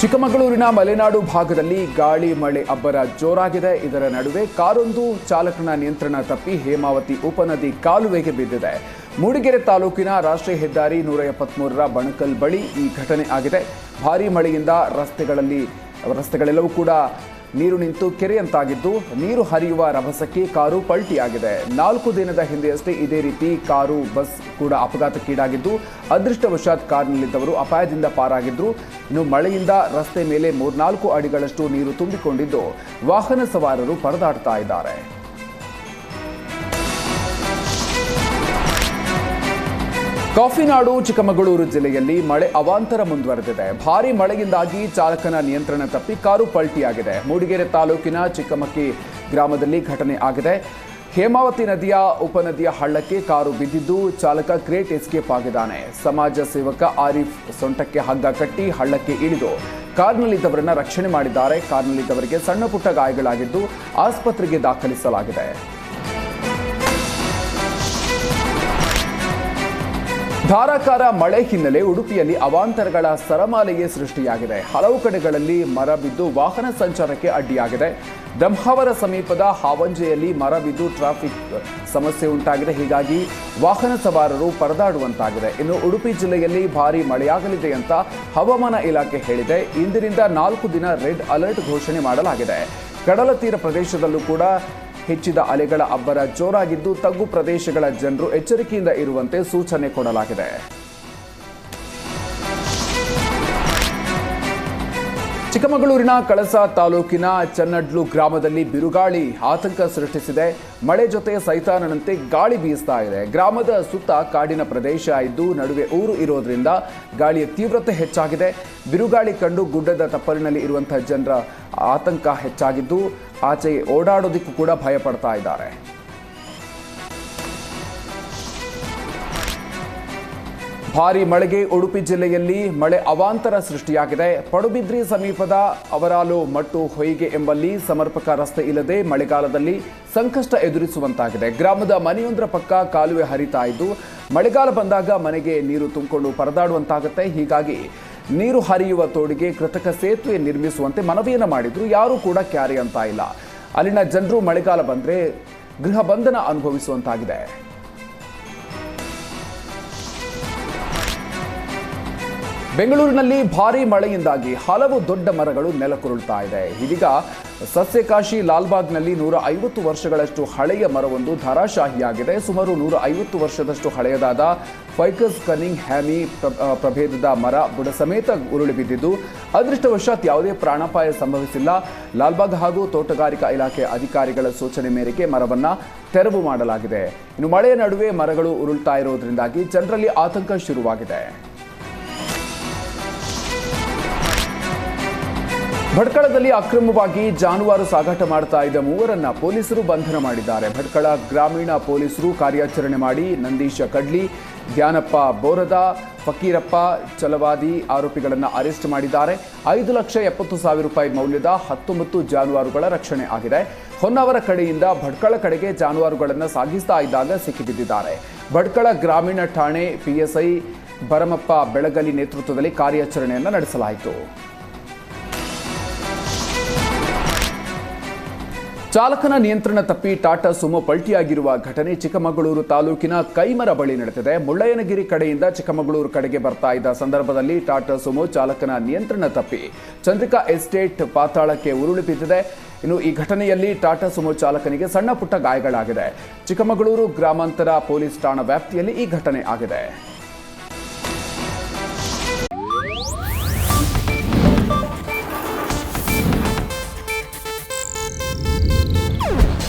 ಚಿಕ್ಕಮಗಳೂರಿನ ಮಲೆನಾಡು ಭಾಗದಲ್ಲಿ ಗಾಳಿ ಮಳೆ ಅಬ್ಬರ ಜೋರಾಗಿದೆ. ಇದರ ನಡುವೆ ಕಾರೊಂದು ಚಾಲಕನ ನಿಯಂತ್ರಣ ತಪ್ಪಿ ಹೇಮಾವತಿ ಉಪನದಿ ಕಾಲುವೆಗೆ ಬಿದ್ದಿದೆ. ಮೂಡಿಗೆರೆ ತಾಲೂಕಿನ ರಾಷ್ಟ್ರೀಯ ಹೆದ್ದಾರಿ ನೂರ ಎಪ್ಪತ್ಮೂರರ ಬಣಕಲ್ ಬಳಿ ಈ ಘಟನೆ ಆಗಿದೆ. ಭಾರೀ ಮಳೆಯಿಂದ ರಸ್ತೆಗಳಲ್ಲಿ ರಸ್ತೆಗಳೆಲ್ಲವೂ ಕೂಡ ನೀರು ನಿಂತು ಕೆರೆಯಂತಾಗಿದ್ದು, ನೀರು ಹರಿಯುವ ರಭಸಕ್ಕೆ ಕಾರು ಪಲ್ಟಿಯಾಗಿದೆ. ನಾಲ್ಕು ದಿನದ ಹಿಂದೆಯಷ್ಟೇ ಇದೇ ರೀತಿ ಕಾರು, ಬಸ್ ಕೂಡ ಅಪಘಾತಕ್ಕೀಡಾಗಿದ್ದು, ಅದೃಷ್ಟವಶಾತ್ ಕಾರ್ನಲ್ಲಿದ್ದವರು ಅಪಾಯದಿಂದ ಪಾರಾಗಿದ್ರು. ಇನ್ನು ಮಳೆಯಿಂದ ರಸ್ತೆ ಮೇಲೆ ಮೂರ್ನಾಲ್ಕು ಅಡಿಗಳಷ್ಟು ನೀರು ತುಂಬಿಕೊಂಡಿದ್ದು, ವಾಹನ ಸವಾರರು ಪರದಾಡ್ತಾ ಇದ್ದಾರೆ. ಕಾಫಿನಾಡು, ಚಿಕ್ಕಮಗಳೂರು ಜಿಲ್ಲೆಯಲ್ಲಿ ಮಳೆ ಅವಾಂತರ ಮುಂದುವರೆದಿದೆ. ಭಾರಿ ಮಳೆಯಿಂದಾಗಿ ಚಾಲಕನ ನಿಯಂತ್ರಣ ತಪ್ಪಿ ಕಾರು ಪಲ್ಟಿಯಾಗಿದೆ. ಮೂಡಿಗೆರೆ ತಾಲೂಕಿನ ಚಿಕ್ಕಮಕ್ಕಿ ಗ್ರಾಮದಲ್ಲಿ ಘಟನೆ ಆಗಿದೆ. ಹೇಮಾವತಿ ನದಿಯ, ಉಪನದಿಯ ಹಳ್ಳಕ್ಕೆ ಕಾರು ಬಿದ್ದಿದ್ದು ಚಾಲಕ ಗ್ರೇಟ್ ಎಸ್ಕೇಪ್ ಆಗಿದ್ದಾನೆ. ಸಮಾಜ ಸೇವಕ ಆರಿಫ್ ಸೊಂಟಕ್ಕೆ ಹಗ್ಗ ಕಟ್ಟಿ ಹಳ್ಳಕ್ಕೆ ಇಳಿದು ಕಾರ್ನಲ್ಲಿದ್ದವರನ್ನ ರಕ್ಷಣೆ ಮಾಡಿದ್ದಾರೆ. ಕಾರ್ನಲ್ಲಿದ್ದವರಿಗೆ ಸಣ್ಣ ಪುಟ್ಟ ಗಾಯಗಳಾಗಿದ್ದು ಆಸ್ಪತ್ರೆಗೆ ದಾಖಲಿಸಲಾಗಿದೆ. ಧಾರಾಕಾರ ಮಳೆ ಹಿನ್ನೆಲೆ ಉಡುಪಿಯಲ್ಲಿ ಅವಾಂತರಗಳ ಸರಮಾಲೆಯೇ ಸೃಷ್ಟಿಯಾಗಿದೆ. ಹಲವು ಕಡೆಗಳಲ್ಲಿ ಮರ ಬಿದ್ದು ವಾಹನ ಸಂಚಾರಕ್ಕೆ ಅಡ್ಡಿಯಾಗಿದೆ. ಬ್ರಹ್ಮಾವರ ಸಮೀಪದ ಹಾವಂಜೆಯಲ್ಲಿ ಮರ ಬಿದ್ದು ಟ್ರಾಫಿಕ್ ಸಮಸ್ಯೆ ಉಂಟಾಗಿದೆ. ಹೀಗಾಗಿ ವಾಹನ ಸವಾರರು ಪರದಾಡುವಂತಾಗಿದೆ. ಇನ್ನು ಉಡುಪಿ ಜಿಲ್ಲೆಯಲ್ಲಿ ಭಾರೀ ಮಳೆಯಾಗಲಿದೆ ಅಂತ ಹವಾಮಾನ ಇಲಾಖೆ ಹೇಳಿದೆ. ಇಂದಿನಿಂದ ನಾಲ್ಕು ದಿನ ರೆಡ್ ಅಲರ್ಟ್ ಘೋಷಣೆ ಮಾಡಲಾಗಿದೆ. ಕಡಲ ತೀರ ಪ್ರದೇಶದಲ್ಲೂ ಕೂಡ ಹೆಚ್ಚಿದ ಅಲೆಗಳ ಅಬ್ಬರ ಜೋರಾಗಿದ್ದು ತಗ್ಗು ಪ್ರದೇಶಗಳ ಜನರು ಎಚ್ಚರಿಕೆಯಿಂದ ಇರುವಂತೆ ಸೂಚನೆ ಕೊಡಲಾಗಿದೆ. ಚಿಕ್ಕಮಗಳೂರಿನ ಕಳಸ ತಾಲೂಕಿನ ಚನ್ನಡ್ಲು ಗ್ರಾಮದಲ್ಲಿ ಬಿರುಗಾಳಿ ಆತಂಕ ಸೃಷ್ಟಿಸಿದೆ. ಮಳೆ ಜೊತೆ ಸೈತಾನನಂತೆ ಗಾಳಿ ಬೀಸ್ತಾ ಇದೆ. ಗ್ರಾಮದ ಸುತ್ತ ಕಾಡಿನ ಪ್ರದೇಶ ಇದ್ದು ನಡುವೆ ಊರು ಇರೋದ್ರಿಂದ ಗಾಳಿಯ ತೀವ್ರತೆ ಹೆಚ್ಚಾಗಿದೆ. ಬಿರುಗಾಳಿ ಕಂಡು ಗುಡ್ಡದ ತಪ್ಪಲಿನಲ್ಲಿ ಇರುವಂತಹ ಜನರ ಆತಂಕ ಹೆಚ್ಚಾಗಿದ್ದು ಆಚೆ ಓಡಾಡೋದಿಕ್ಕೂ ಕೂಡ ಭಯಪಡ್ತಾ ಇದ್ದಾರೆ. ಭಾರಿ ಮಳೆಗೆ ಉಡುಪಿ ಜಿಲ್ಲೆಯಲ್ಲಿ ಮಳೆ ಅವಾಂತರ ಸೃಷ್ಟಿಯಾಗಿದೆ. ಪಡುಬಿದ್ರಿ ಸಮೀಪದ ಅವರಾಲು ಮಟ್ಟು ಹೊಯ್ಗೆ ಎಂಬಲ್ಲಿ ಸಮರ್ಪಕ ರಸ್ತೆ ಇಲ್ಲದೆ ಮಳೆಗಾಲದಲ್ಲಿ ಸಂಕಷ್ಟ ಎದುರಿಸುವಂತಾಗಿದೆ. ಗ್ರಾಮದ ಮನೆಯೊಂದರ ಪಕ್ಕ ಕಾಲುವೆ ಹರಿತಾ ಇದ್ದು, ಮಳೆಗಾಲ ಬಂದಾಗ ಮನೆಗೆ ನೀರು ತುಂಬಿಕೊಂಡು ಪರದಾಡುವಂತಾಗುತ್ತೆ. ಹೀಗಾಗಿ ನೀರು ಹರಿಯುವ ತೋಡಿಗೆ ಕೃತಕ ಸೇತುವೆ ನಿರ್ಮಿಸುವಂತೆ ಮನವಿಯನ್ನು ಮಾಡಿದ್ರು. ಯಾರೂ ಕೂಡ ಕ್ಯಾರಿ ಅಂತ ಇಲ್ಲ. ಅಲ್ಲಿನ ಜನರು ಮಳೆಗಾಲ ಬಂದರೆ ಗೃಹ ಬಂಧನ ಅನುಭವಿಸುವಂತಾಗಿದೆ. ಬೆಂಗಳೂರಿನಲ್ಲಿ ಭಾರೀ ಮಳೆಯಿಂದಾಗಿ ಹಲವು ದೊಡ್ಡ ಮರಗಳು ನೆಲಕುರುಳ್ತಾ ಇದೆ. ಇದೀಗ ಸಸ್ಯಕಾಶಿ ಲಾಲ್ಬಾಗ್ನಲ್ಲಿ ನೂರ ಐವತ್ತು ವರ್ಷಗಳಷ್ಟು ಹಳೆಯ ಮರವೊಂದು ಧಾರಾಶಾಹಿಯಾಗಿದೆ. ಸುಮಾರು ನೂರ ಐವತ್ತು ವರ್ಷದಷ್ಟು ಹಳೆಯದಾದ ಫೈಕಸ್ ಕನಿಂಗ್ ಹ್ಯಾಮಿ ಪ್ರ- ಪ್ರಭೇದದ ಮರ ಬುಡ ಸಮೇತ ಉರುಳಿ ಬಿದ್ದಿದ್ದು, ಅದೃಷ್ಟವಶಾತ್ ಯಾವುದೇ ಪ್ರಾಣಾಪಾಯ ಸಂಭವಿಸಿಲ್ಲ. ಲಾಲ್ಬಾಗ್ ಹಾಗೂ ತೋಟಗಾರಿಕಾ ಇಲಾಖೆ ಅಧಿಕಾರಿಗಳ ಸೂಚನೆ ಮೇರೆಗೆ ಮರವನ್ನು ತೆರವು ಮಾಡಲಾಗಿದೆ. ಇನ್ನು ಮಳೆಯ ನಡುವೆ ಮರಗಳು ಉರುಳ್ತಾ ಇರುವುದರಿಂದಾಗಿ ಜನರಲ್ಲಿ ಆತಂಕ ಶುರುವಾಗಿದೆ. ಭಟ್ಕಳದಲ್ಲಿ ಅಕ್ರಮವಾಗಿ ಜಾನುವಾರು ಸಾಗಾಟ ಮಾಡ್ತಾ ಇದ್ದ ಮೂವರನ್ನ ಪೊಲೀಸರು ಬಂಧನ ಮಾಡಿದ್ದಾರೆ. ಭಟ್ಕಳ ಗ್ರಾಮೀಣ ಪೊಲೀಸರು ಕಾರ್ಯಾಚರಣೆ ಮಾಡಿ ನಂದೀಶ ಕಡ್ಲಿ ಧ್ಯಾನಪ್ಪ ಬೋರದ, ಫಕೀರಪ್ಪ ಚಲವಾದಿ ಆರೋಪಿಗಳನ್ನು ಅರೆಸ್ಟ್ ಮಾಡಿದ್ದಾರೆ. ಐದು ಲಕ್ಷ ಎಪ್ಪತ್ತು ಸಾವಿರ ರೂಪಾಯಿ ಮೌಲ್ಯದ ಹತ್ತೊಂಬತ್ತು ಜಾನುವಾರುಗಳ ರಕ್ಷಣೆ ಆಗಿದೆ. ಹೊನ್ನಾವರ ಕಡೆಯಿಂದ ಭಟ್ಕಳ ಕಡೆಗೆ ಜಾನುವಾರುಗಳನ್ನು ಸಾಗಿಸ್ತಾ ಇದ್ದಾಗ ಸಿಕ್ಕಿಬಿದ್ದಿದ್ದಾರೆ. ಭಟ್ಕಳ ಗ್ರಾಮೀಣ ಠಾಣೆ ಪಿಎಸ್ಐ ಭರಮಪ್ಪ ಬೆಳಗಲಿ ನೇತೃತ್ವದಲ್ಲಿ ಕಾರ್ಯಾಚರಣೆಯನ್ನು ನಡೆಸಲಾಯಿತು. ಚಾಲಕನ ನಿಯಂತ್ರಣ ತಪ್ಪಿ ಟಾಟಾ ಸುಮೋ ಪಲ್ಟಿಯಾಗಿರುವ ಘಟನೆ ಚಿಕ್ಕಮಗಳೂರು ತಾಲೂಕಿನ ಕೈಮರ ಬಳಿ ನಡೆದಿದೆ. ಮುಳ್ಳಯ್ಯನಗಿರಿ ಕಡೆಯಿಂದ ಚಿಕ್ಕಮಗಳೂರು ಕಡೆಗೆ ಬರ್ತಾ ಇದ್ದ ಸಂದರ್ಭದಲ್ಲಿ ಟಾಟಾ ಸುಮೋ ಚಾಲಕನ ನಿಯಂತ್ರಣ ತಪ್ಪಿ ಚಂದ್ರಿಕಾ ಎಸ್ಟೇಟ್ ಪಾತಾಳಕ್ಕೆ ಉರುಳಿ ಬಿದ್ದಿದೆ. ಇನ್ನು ಈ ಘಟನೆಯಲ್ಲಿ ಟಾಟಾ ಸುಮೋ ಚಾಲಕನಿಗೆ ಸಣ್ಣ ಪುಟ್ಟ ಗಾಯಗಳಾಗಿದೆ. ಚಿಕ್ಕಮಗಳೂರು ಗ್ರಾಮಾಂತರ ಪೊಲೀಸ್ ಠಾಣಾ ವ್ಯಾಪ್ತಿಯಲ್ಲಿ ಈ ಘಟನೆ ಆಗಿದೆ.